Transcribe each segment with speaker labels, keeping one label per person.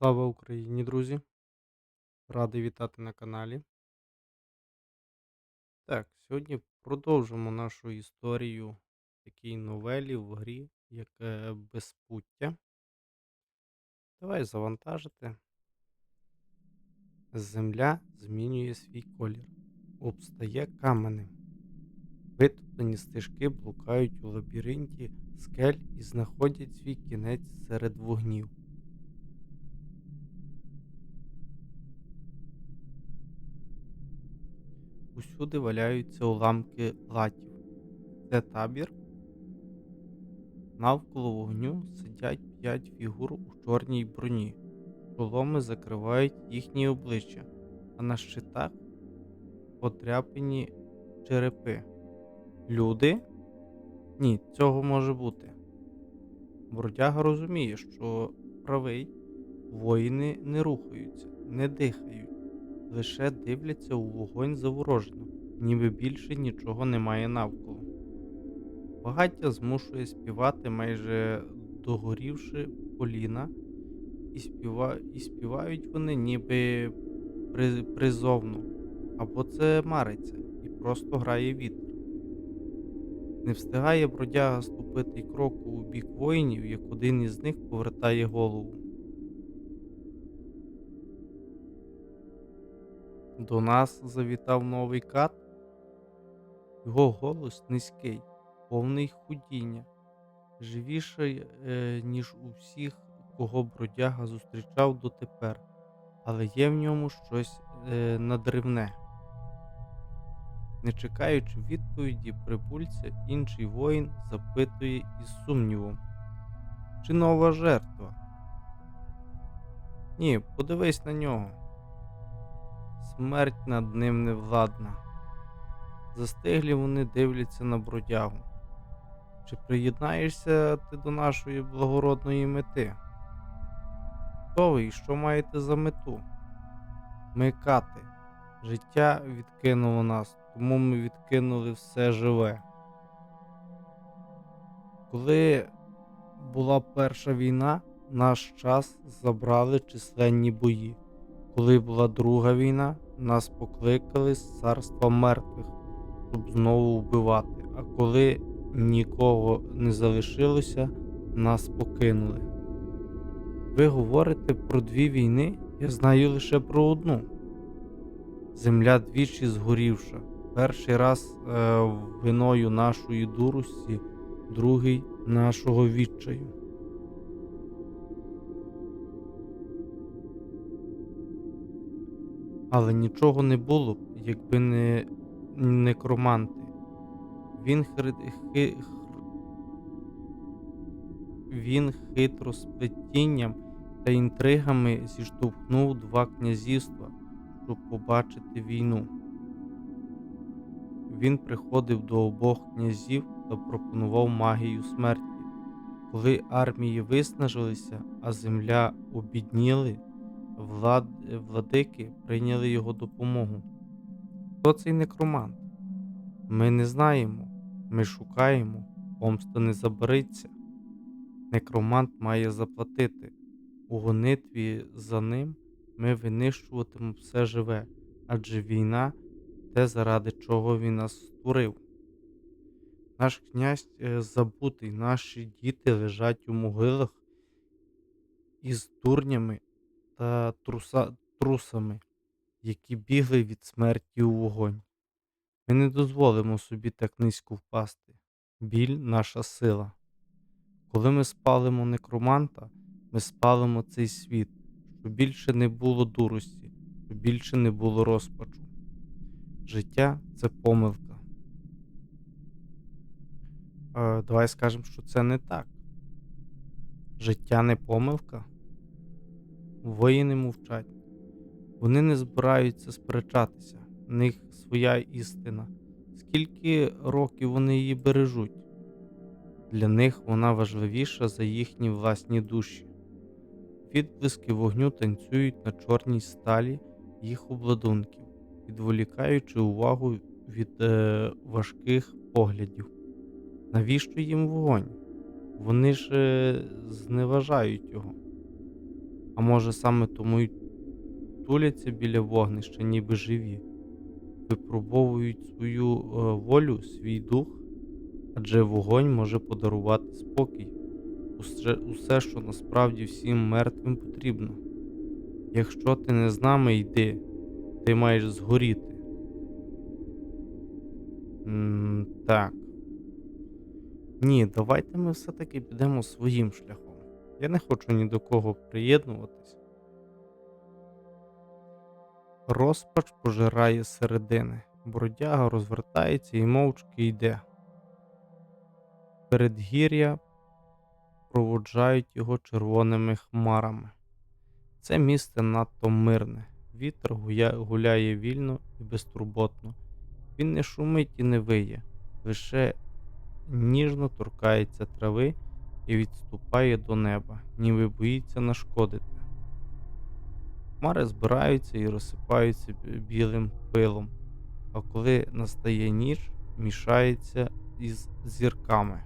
Speaker 1: Слава Україні, друзі! Радий вітати на каналі. Так, сьогодні продовжимо нашу історію такій новелі в грі, як Безпуття. Давай завантажити. Земля змінює свій колір, обстає каменем. Витоптані стежки блукають у лабіринті скель і знаходять свій кінець серед вогнів. Усюди валяються уламки латів. Це табір. Навколо вогню сидять п'ять фігур у чорній броні. Шоломи закривають їхні обличчя, а на щитах подряпані черепи. Люди? Ні, цього може бути. Бродяга розуміє, що правий воїни не рухаються, не дихають лише дивляться у вогонь заворожено, ніби більше нічого немає навколо. Багаття змушує співати майже догорівши поліна, і співа... і співають вони ніби при... призовно, або це мариться і просто грає вітер. Не встигає бродяга ступити кроку у бік воїнів, як один із них повертає голову. До нас завітав новий кат. Його голос низький, повний худіння, живіший, е, ніж у всіх, кого бродяга зустрічав дотепер, але є в ньому щось е, надривне. Не чекаючи відповіді прибульця, інший воїн запитує із сумнівом, чи нова жертва? Ні, подивись на нього. Смерть над ним невладна. Застиглі вони дивляться на бродягу. Чи приєднаєшся ти до нашої благородної мети? Хто ви і що маєте за мету? Ми кати. Життя відкинуло нас, тому ми відкинули все живе. Коли була перша війна, наш час забрали численні бої. Коли була друга війна, нас покликали з царства мертвих, щоб знову вбивати. А коли нікого не залишилося, нас покинули. Ви говорите про дві війни, я знаю лише про одну. Земля двічі згорівша. Перший раз е, виною нашої дурості, другий нашого відчаю. Але нічого не було б, якби не некроманти. Він хри... хи... Він хитросплетінням та інтригами зіштовхнув два князівства, щоб побачити війну. Він приходив до обох князів та пропонував магію смерті. Коли армії виснажилися, а земля обідніли, влад... владики прийняли його допомогу. Хто цей некромант? Ми не знаємо, ми шукаємо, помста не забариться. Некромант має заплатити. У гонитві за ним ми винищуватимемо все живе, адже війна те, заради чого він нас створив. Наш князь е, забутий, наші діти лежать у могилах із дурнями та труса, трусами, які бігли від смерті у вогонь. Ми не дозволимо собі так низько впасти. Біль наша сила. Коли ми спалимо некроманта, ми спалимо цей світ, щоб більше не було дурості, щоб більше не було розпачу. Життя це помилка. Е, Давай скажемо, що це не так. Життя не помилка. Воїни мовчать. Вони не збираються сперечатися, в них своя істина. Скільки років вони її бережуть? Для них вона важливіша за їхні власні душі. Відблиски вогню танцюють на чорній сталі їх обладунків, відволікаючи увагу від е, важких поглядів. Навіщо їм вогонь? Вони ж е, зневажають його. А може саме тому й туляться біля вогнища, ніби живі, випробовують свою е, волю, свій дух, адже вогонь може подарувати спокій, усе, усе, що насправді всім мертвим потрібно. Якщо ти не з нами йди, ти маєш згоріти. М, так. Ні, давайте ми все-таки підемо своїм шляхом. Я не хочу ні до кого приєднуватись. Розпач пожирає середини. Бродяга розвертається і мовчки йде. Передгір'я проводжають його червоними хмарами. Це місце надто мирне. Вітер гуляє вільно і безтурботно. Він не шумить і не виє, лише ніжно торкається трави і відступає до неба, ніби боїться нашкодити. Хмари збираються і розсипаються білим пилом, а коли настає ніч, мішається із зірками.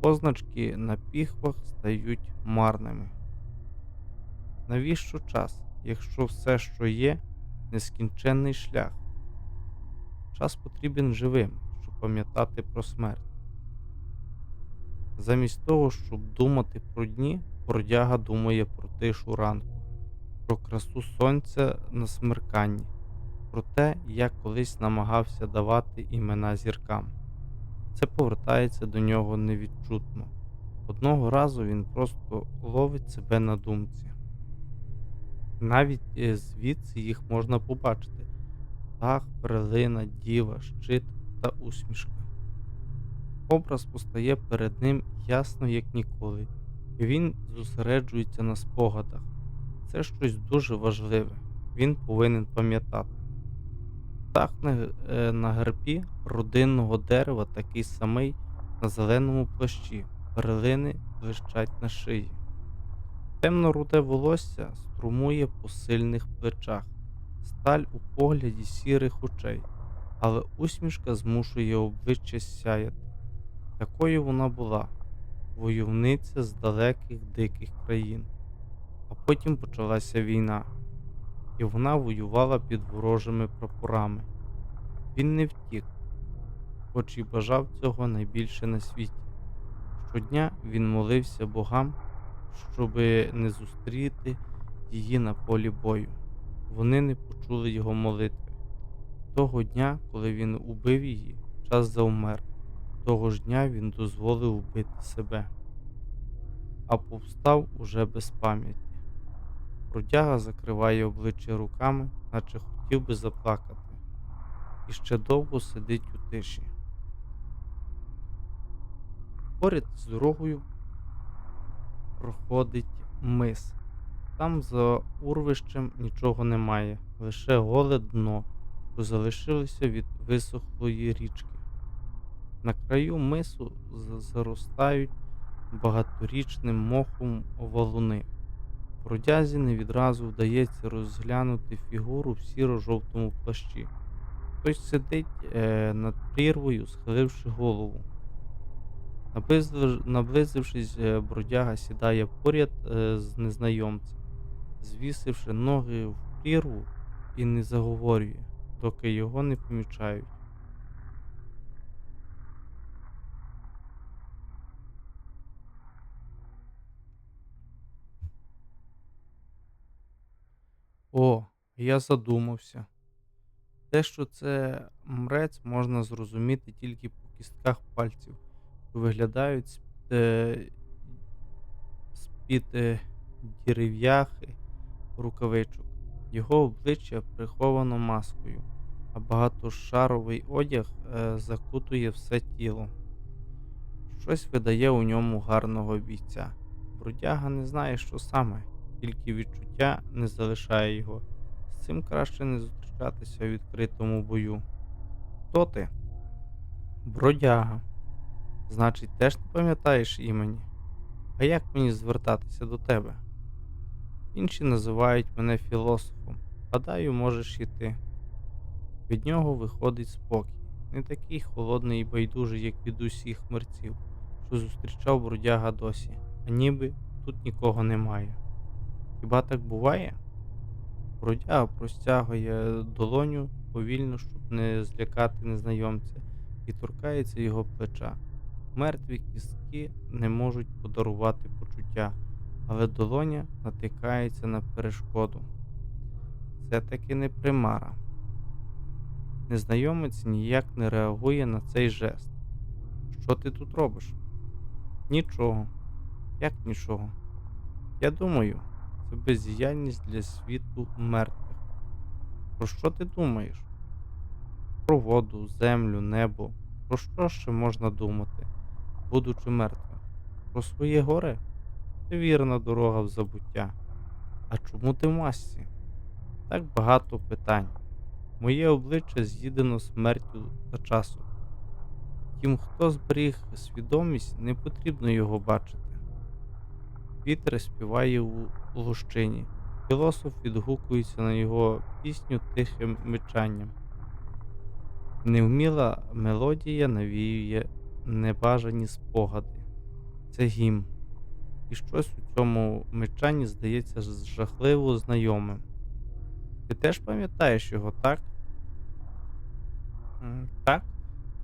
Speaker 1: Позначки на піхвах стають марними. Навіщо час, якщо все, що є, нескінченний шлях? Час потрібен живим, щоб пам'ятати про смерть. Замість того, щоб думати про дні, бродяга думає про тишу ранку, про красу сонця на смерканні, про те, як колись намагався давати імена зіркам. Це повертається до нього невідчутно. Одного разу він просто ловить себе на думці. Навіть е, звідси їх можна побачити: птах, перлина, діва, щит та усмішка. Образ постає перед ним ясно, як ніколи, і він зосереджується на спогадах. Це щось дуже важливе, він повинен пам'ятати. Птах е, на гербі родинного дерева такий самий на зеленому плащі, перлини блищать на шиї. Темно-руде волосся струмує по сильних плечах, сталь у погляді сірих очей, але усмішка змушує обличчя сяяти. Такою вона була войовниця з далеких диких країн. А потім почалася війна, і вона воювала під ворожими прапорами. Він не втік, хоч і бажав цього найбільше на світі. Щодня він молився богам, щоби не зустріти її на полі бою. Вони не почули його молитви. Того дня, коли він убив її, час завмер. Того ж дня він дозволив убити себе, а повстав уже без пам'яті. Бродяга закриває обличчя руками, наче хотів би заплакати, і ще довго сидить у тиші. Поряд з дорогою проходить мис. Там за урвищем нічого немає, лише голе дно, що залишилося від висохлої річки. На краю мису заростають багаторічним мохом валуни. Бродязі не відразу вдається розглянути фігуру в сіро-жовтому плащі. Хтось сидить е, над прірвою, схиливши голову. Наблизившись, е, бродяга сідає поряд е, з незнайомцем, звісивши ноги в прірву і не заговорює, доки його не помічають. О, я задумався. Те, що це мрець, можна зрозуміти тільки по кістках пальців, що виглядають з-під, е, е, дерев'яхи рукавичок. Його обличчя приховано маскою, а багатошаровий одяг е, закутує все тіло. Щось видає у ньому гарного бійця. Бродяга не знає, що саме, тільки відчуття не залишає його. З цим краще не зустрічатися у відкритому бою. Хто ти? Бродяга. Значить, теж не пам'ятаєш імені? А як мені звертатися до тебе? Інші називають мене філософом. Гадаю, можеш і ти. Від нього виходить спокій, не такий холодний і байдужий, як від усіх мерців, що зустрічав бродяга досі, а ніби тут нікого немає. Хіба так буває? Бродяга простягує долоню повільно, щоб не злякати незнайомця, і торкається його плеча. Мертві кістки не можуть подарувати почуття, але долоня натикається на перешкоду. Це таки не примара. Незнайомець ніяк не реагує на цей жест. Що ти тут робиш? Нічого. Як нічого? Я думаю, бездіяльність для світу мертвих. Про що ти думаєш? Про воду, землю, небо. Про що ще можна думати, будучи мертвим? Про своє горе? Це вірна дорога в забуття. А чому ти в масці? Так багато питань. Моє обличчя з'їдено смертю та часом. Тим, хто зберіг свідомість, не потрібно його бачити. Вітер співає у лущині. Філософ відгукується на його пісню тихим мичанням. Невміла мелодія навіює небажані спогади. Це гімн. І щось у цьому мичанні здається жахливо знайомим. Ти теж пам'ятаєш його, так? Так?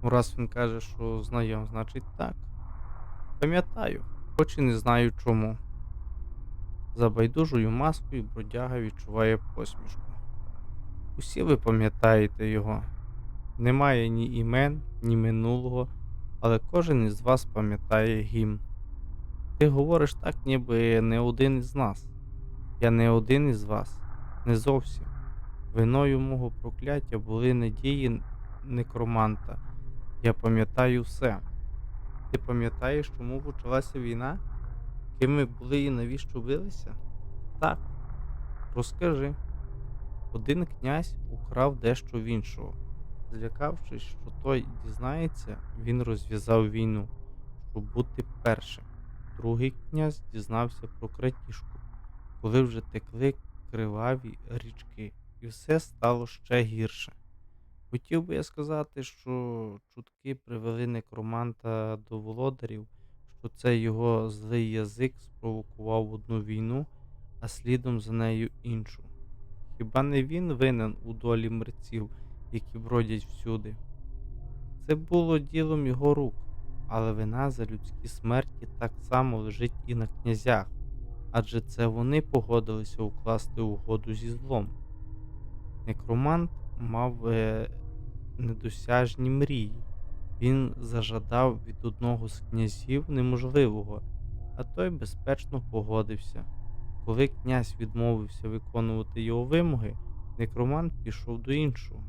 Speaker 1: Ну, Раз він каже, що знайом, значить так. Пам'ятаю, хоч і не знаю чому. За байдужою маскою бродяга відчуває посмішку. Усі ви пам'ятаєте його. Немає ні імен, ні минулого, але кожен із вас пам'ятає гімн. Ти говориш так, ніби не один із нас. Я не один із вас, не зовсім. Виною мого прокляття були надії некроманта. Я пам'ятаю все. Ти пам'ятаєш, чому почалася війна? Ким ми були і навіщо билися? Так. Розкажи. Один князь украв дещо в іншого. Злякавшись, що той дізнається, він розв'язав війну, щоб бути першим. Другий князь дізнався про крадіжку, коли вже текли криваві річки, і все стало ще гірше. Хотів би я сказати, що чутки привели некроманта до володарів, що його злий язик спровокував одну війну, а слідом за нею іншу. Хіба не він винен у долі мерців, які бродять всюди? Це було ділом його рук, але вина за людські смерті так само лежить і на князях, адже це вони погодилися укласти угоду зі злом. Некромант мав е, недосяжні мрії. Він зажадав від одного з князів неможливого, а той безпечно погодився. Коли князь відмовився виконувати його вимоги, некромант пішов до іншого.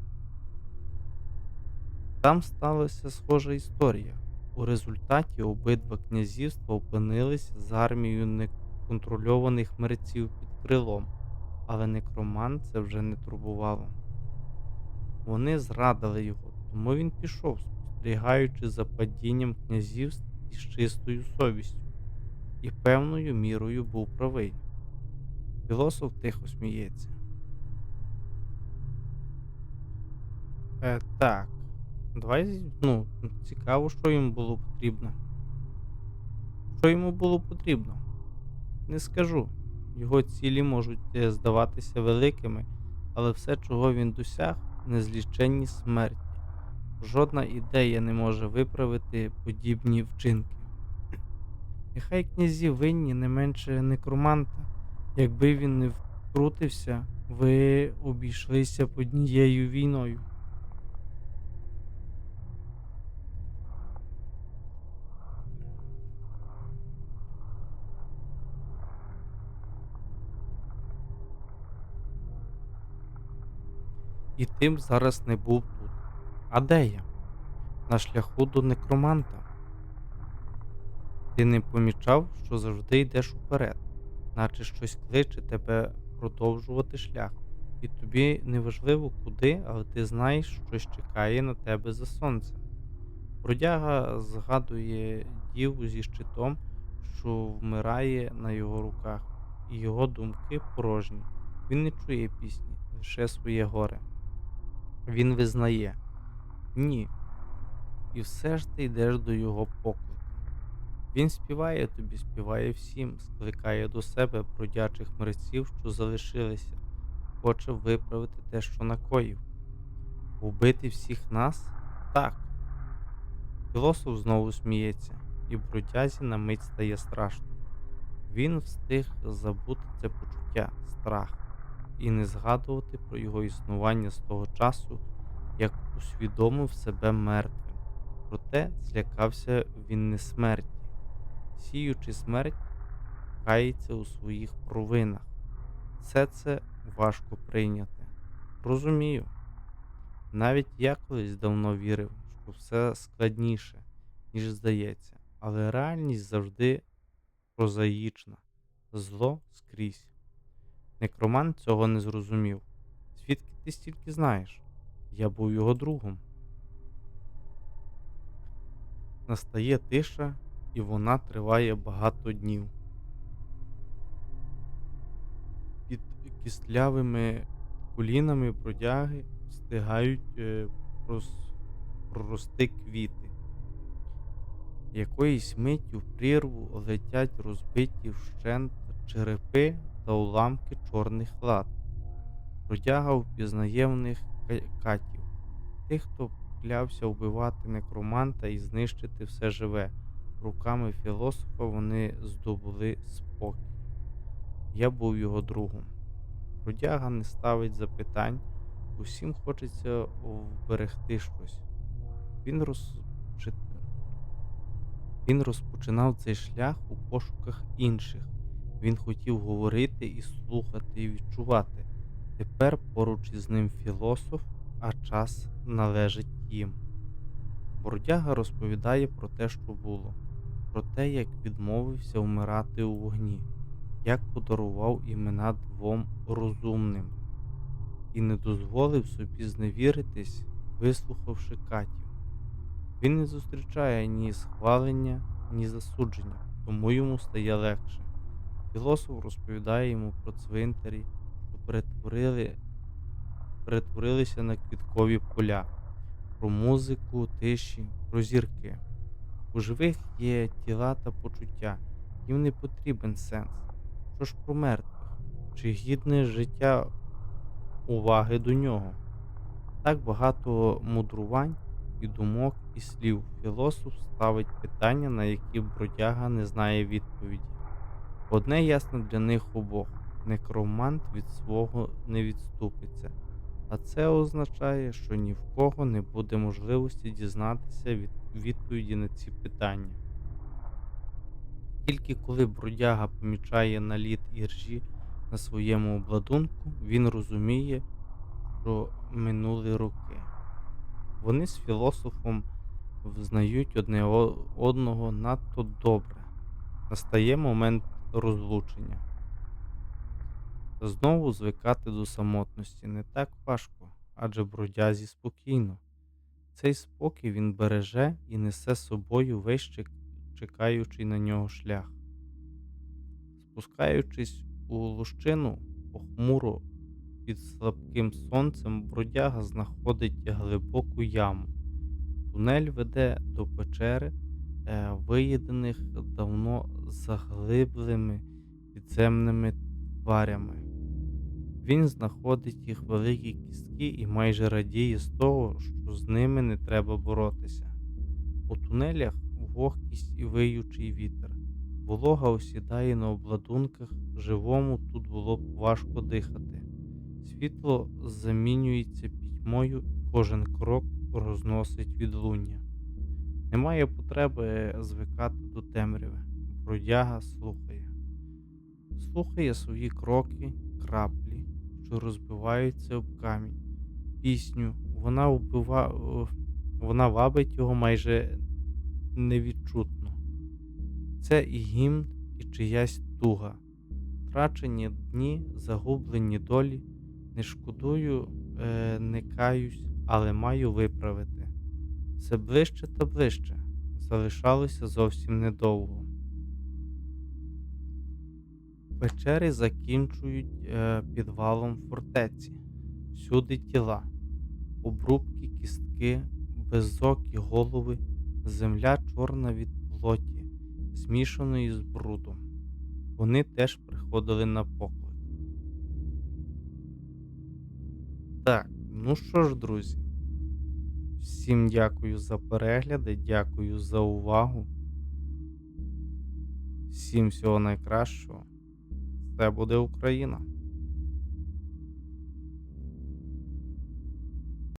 Speaker 1: Там сталася схожа історія. У результаті обидва князівства опинилися з армією неконтрольованих мерців під крилом, але некромант це вже не турбувало. Вони зрадили його, тому він пішов, спостерігаючи за падінням князівств із чистою совістю, і певною мірою був правий. Філософ тихо сміється. Е, так. Давай, ну, цікаво, що йому було потрібно. Що йому було потрібно? Не скажу. Його цілі можуть е, здаватися великими, але все, чого він досяг, незліченні смерті. Жодна ідея не може виправити подібні вчинки. Нехай князі винні не менше некроманта. Якби він не втрутився, ви обійшлися б однією війною. І ти б зараз не був. А де я? На шляху до некроманта. Ти не помічав, що завжди йдеш уперед, наче щось кличе тебе продовжувати шлях, і тобі не важливо куди, але ти знаєш, щось чекає на тебе за сонцем. Бродяга згадує діву зі щитом, що вмирає на його руках, і його думки порожні. Він не чує пісні, лише своє горе. Він визнає ні. І все ж ти йдеш до його поклику. Він співає тобі, співає всім, скликає до себе бродячих мерців, що залишилися, хоче виправити те, що накоїв. Убити всіх нас? Так. Філософ знову сміється, і бродязі на мить стає страшно. Він встиг забути це почуття, страх, і не згадувати про його існування з того часу, як усвідомив себе мертвим. Проте злякався він не смерті. Сіючи смерть, кається у своїх провинах. Все це важко прийняти. Розумію. Навіть я колись давно вірив, що все складніше, ніж здається, але реальність завжди прозаїчна, зло скрізь. Некромант цього не зрозумів. Звідки ти стільки знаєш? Я був його другом. Настає тиша, і вона триває багато днів. Під кістлявими колінами бродяги встигають е, прорости квіти. Якоїсь миттю в прірву летять розбиті вщент черепи та уламки чорних лад. Бродяга впізнає в них катів, тих, хто клявся вбивати некроманта і знищити все живе. Руками філософа вони здобули спокій. Я був його другом. Бродяга не ставить запитань, усім хочеться вберегти щось. Він, розчи- Він розпочинав цей шлях у пошуках інших. Він хотів говорити і слухати, і відчувати. Тепер поруч із ним філософ, а час належить їм. Бродяга розповідає про те, що було, про те, як відмовився вмирати у вогні, як подарував імена двом розумним і не дозволив собі зневіритись, вислухавши катів. Він не зустрічає ні схвалення, ні засудження, тому йому стає легше. Філософ розповідає йому про цвинтарі, перетворили, перетворилися на квіткові поля, про музику, тиші, про зірки. У живих є тіла та почуття, їм не потрібен сенс. Що ж про мертвих? Чи гідне життя уваги до нього? Так багато мудрувань і думок і слів філософ ставить питання, на які бродяга не знає відповіді. Одне ясно для них обох некромант від свого не відступиться, а це означає, що ні в кого не буде можливості дізнатися від відповіді на ці питання. Тільки коли бродяга помічає наліт іржі на своєму обладунку, він розуміє, що минули роки. Вони з філософом взнають одне одного надто добре. Настає момент розлучення. Знову звикати до самотності не так важко, адже бродязі спокійно. Цей спокій він береже і несе з собою весь чек- чекаючий на нього шлях. Спускаючись у лущину похмуро під слабким сонцем, бродяга знаходить глибоку яму. Тунель веде до печери, е, виїдених давно заглиблими підземними тварями. Він знаходить їх великі кістки і майже радіє з того, що з ними не треба боротися. У тунелях вогкість і виючий вітер. Волога осідає на обладунках, живому тут було б важко дихати. Світло замінюється пітьмою, кожен крок розносить відлуння. Немає потреби звикати до темряви. Бродяга слухає. Слухає свої кроки, краплі, що розбиваються об камінь. Пісню. Вона вбива... е, вона вабить його майже невідчутно. Це і гімн, і чиясь туга. Втрачені дні, загублені долі. Не шкодую, е, не каюсь, але маю виправити. Все ближче та ближче. Залишалося зовсім недовго. Печери закінчують е, підвалом фортеці. Всюди тіла, обрубки, кістки, безокі голови, земля чорна від плоті, змішаної з брудом. Вони теж приходили на поклик. Так, ну що ж, друзі. Всім дякую за перегляди, дякую за увагу. Всім всього найкращого. Це буде Україна.